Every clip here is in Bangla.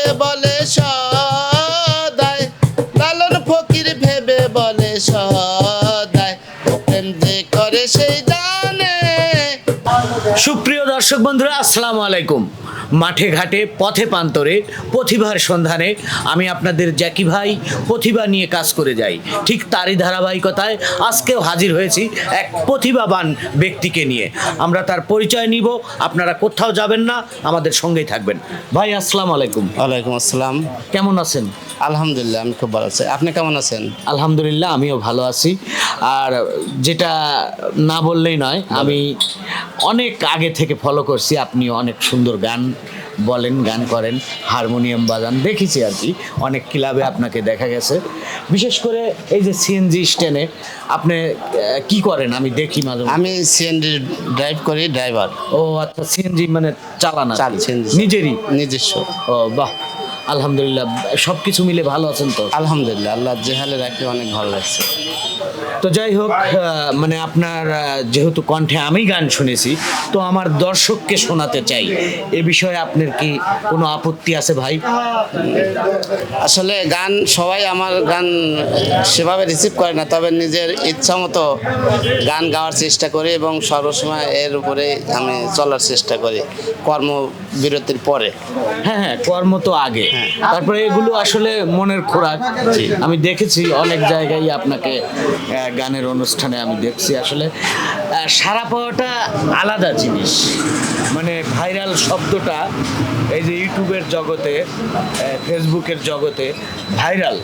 ভেবে বলে সদায় লালন ফকির ভেবে বলে সদায় প্রেম যে করে সেই জানে। সুপ্রিয় দর্শক বন্ধুরা, আসসালামু আলাইকুম। মাঠে ঘাটে পথে প্রান্তরে প্রতিভার সন্ধানে আমি আপনাদের জ্যাকি ভাই প্রতিভা নিয়ে কাজ করে যাই। ঠিক তারই ধারাবাহিকতায় আজকেও হাজির হয়েছি এক প্রতিভাবান ব্যক্তিকে নিয়ে। আমরা তার পরিচয় নিব আপনারা কোথাও যাবেন না আমাদের সঙ্গেই থাকবেন। ভাই আসসালামু আলাইকুম। ওয়ালাইকুম আসসালাম। কেমন আছেন? আলহামদুলিল্লাহ আমি খুব ভালো আছি। আপনি কেমন আছেন? আলহামদুলিল্লাহ আমিও ভালো আছি। আর যেটা না বললেই নয় আমি অনেক আগে থেকে ফলো করছি আপনি অনেক সুন্দর গান বলেন গান করেন হারমোনিয়াম বাজান দেখেছি আর কি। অনেক ক্লাবে আপনাকে দেখা গেছে। বিশেষ করে এই যে সিএনজি স্ট্যান্ডে আপনি কি করেন? আমি দেখি মাঝে। আমি সিএনজি ড্রাইভ করি ড্রাইভার ও আচ্ছা সিএনজি মানে চালানা নিজেরই? নিজস্ব। ও বাহ। আলহামদুলিল্লাহ সব কিছু মিলে ভালো আছেন তো? আলহামদুলিল্লাহ আল্লাহ যে হালে রাখি অনেক ভালো লাগছে। তো যাই হোক মানে আপনার যেহেতু কণ্ঠে আমি গান শুনেছি তো আমার দর্শককে শোনাতে চাই। এ বিষয়ে আপনার কি কোনো আপত্তি আছে ভাই? আসলে গান সবাই আমার গান সেভাবে রিসিভ করে না তবে নিজের ইচ্ছা মতো গান গাওয়ার চেষ্টা করি এবং সর্বসময় এর উপরে আমি চলার চেষ্টা করি কর্মবিরতির পরে। হ্যাঁ হ্যাঁ কর্ম তো আগে। তারপরে এগুলো আসলে মনের খোরাক। আমি দেখেছি অনেক জায়গায় আপনাকে গানের অনুষ্ঠানে আমি দেখছি আসলে। সারা পাওয়াটা আলাদা জিনিস। ভাইরাল শব্দটা এই যে ইউটিউবের জগতে ফেসবুকের জগতে ভাইরাল।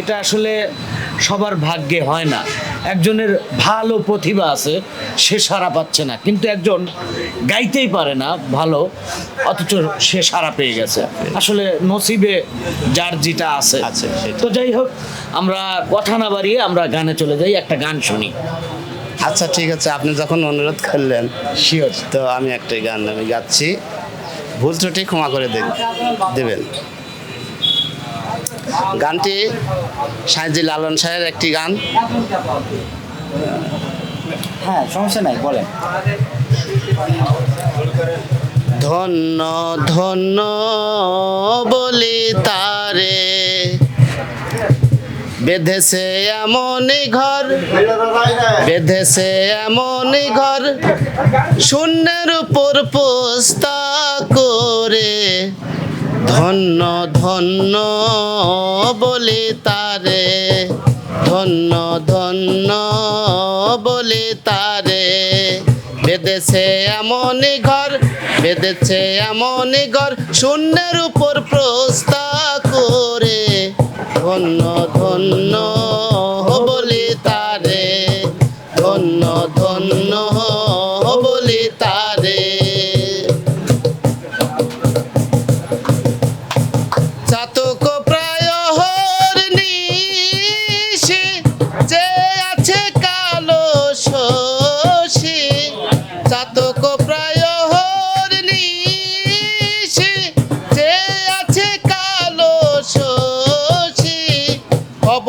এটা আসলে সবার ভাগ্যে হয় না। একজনের ভালো প্রতিভা আছে সে সারা পাচ্ছে না। কিন্তু একজন গাইতেই পারে না ভালো অথচ সে সারা পেয়ে গেছে। আসলে নসিবে যার যেটা আছে। আছে, তো যাই হোক আমরা কথা না বাড়িয়ে আমরা গানে চলে যাই একটা গান শুনি। আচ্ছা ঠিক আছে। আপনি যখন অনুরোধ করলেন শিওর তো আমি একটাই গান আমি গাচ্ছি। ভুল ত্রুটি ক্ষমা করে দেন দেবেন। গানটি সাইজি লালন সাহের একটি গান। হ্যাঁ সমস্যা নাই বলেন। ধন্য ধন্য বেঁধেছে এমনই ঘর, বেঁধেছে এমনই ঘর, শূন্যের উপর পোস্তা করে ধন্য ধন্য বলি তারে, ধন্য ধন্য বলি তারে। বেঁধেছে এমনই ঘর, বেঁধেছে এমনই ঘর, শূন্যের উপর প্রস্তা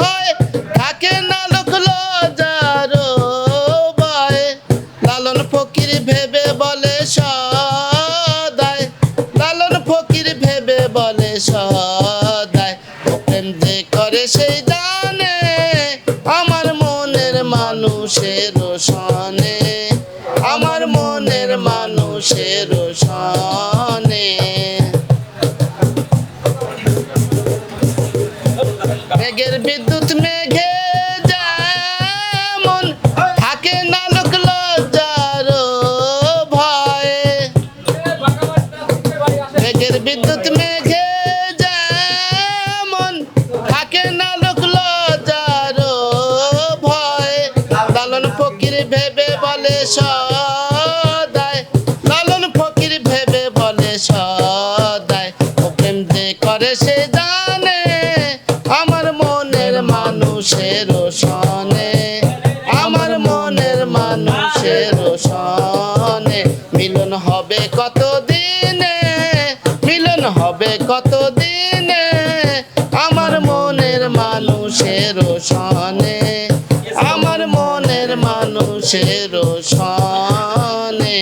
হয়। লালন ফকির ভেবে বলে সদায় লালন ফকির ভেবে বলে করে সেই জানে, আমার মনের মানুষের বিদ্যুৎ মেঘে যেমন থাকে না লোক লজ্জার ভয়ে। মেঘের বিদ্যুৎ মেঘে যেমন থাকে না লোক লজ্জার ভয়ে। লালন ফকির ভেবে বলে সব কত দিনে আমার মনের মানুষের সনে? আমার মনের মানুষের সনে।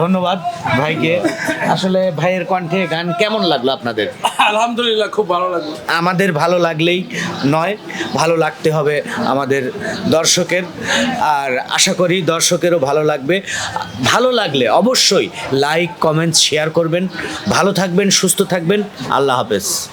ধন্যবাদ ভাইকে। আসলে ভাইয়ের কণ্ঠে গান কেমন লাগল আপনাদের? আলহামদুলিল্লাহ, খুব ভালো লাগল। আমাদের ভালো লাগলেই নয়, ভালো লাগতে হবে আমাদের দর্শকের। আর আশা করি দর্শকেরও ভালো লাগবে। ভালো লাগলে অবশ্যই লাইক কমেন্ট শেয়ার করবেন। ভালো থাকবেন, সুস্থ থাকবেন। আল্লাহ হাফেজ।